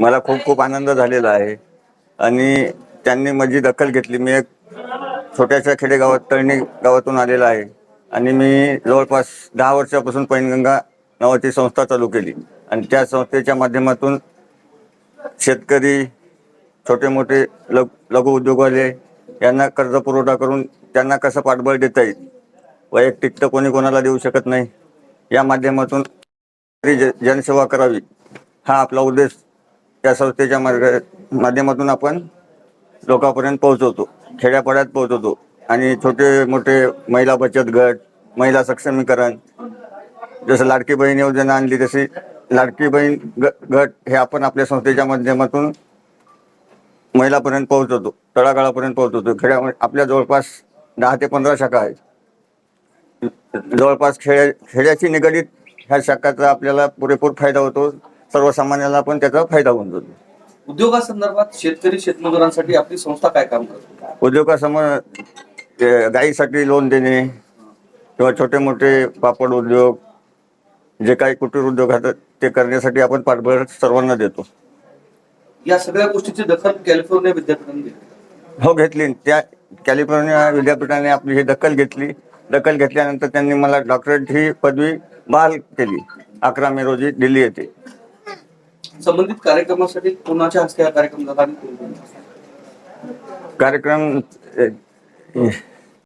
मला खूप खूप आनंद झालेला आहे. आणि त्यांनी माझी दखल घेतली. मी एक छोट्याशा खेडेगावात तळणी गावातून आलेला आहे. आणि मी जवळपास दहा वर्षापासून पैनगंगा नावाची संस्था चालू केली. आणि त्या संस्थेच्या माध्यमातून शेतकरी छोटे मोठे लघ लघु उद्योगवाले यांना कर्ज पुरवठा करून त्यांना कसं पाठबळ देता येईल? वैयक्तिक तर कोणी कोणाला देऊ शकत नाही. या माध्यमातून जनसेवा करावी हा आपला उद्देश या संस्थेच्या मार्ग माध्यमातून आपण लोकांपर्यंत पोहोचवतो. खेड्यापाड्यात पोहोचवतो. आणि छोटे मोठे महिला बचत गट महिला सक्षमीकरण जसं लाडकी बहीण योजना आणली तशी लाडकी बहीण ग- गट हे आपण आपल्या संस्थेच्या माध्यमातून महिलापर्यंत पोहोचवतो. तळागाळापर्यंत पोहोचवतो. खेड्यामध्ये आपल्या जवळपास दहा ते पंधरा शाखा आहेत. जवळपास खेड्या खेड्याशी निगडीत ह्या शाखाचा आपल्याला पुरेपूर फायदा होतो. सर्वसामान्याला पण त्याचा फायदा होऊन जातो. उद्योगासंदर्भात शेतकरी शेतमजुरांसाठी आपली संस्था काय काम करते? उद्योगासमोर ते गाईसाठी लोन देणे किंवा छोटे मोठे पापड उद्योग जे काही कुटीर उद्योग आहेत ते करण्यासाठी आपण पाठबळ सर्वांना देतो. या सगळ्या गोष्टीची दखल कॅलिफोर्निया विद्यापीठाने घेतली. हो घेतली. त्या कॅलिफोर्निया विद्यापीठाने आपली ही दखल घेतली. दखल घेतल्यानंतर त्यांनी मला डॉक्टरेट ही पदवी बहाल केली. अकरा मे रोजी दिल्ली येथे. संबंधित कार्यक्रमासाठी कोणाच्या हस्ते हा कार्यक्रम झाला आणि कोण कोण? कार्यक्रम अ,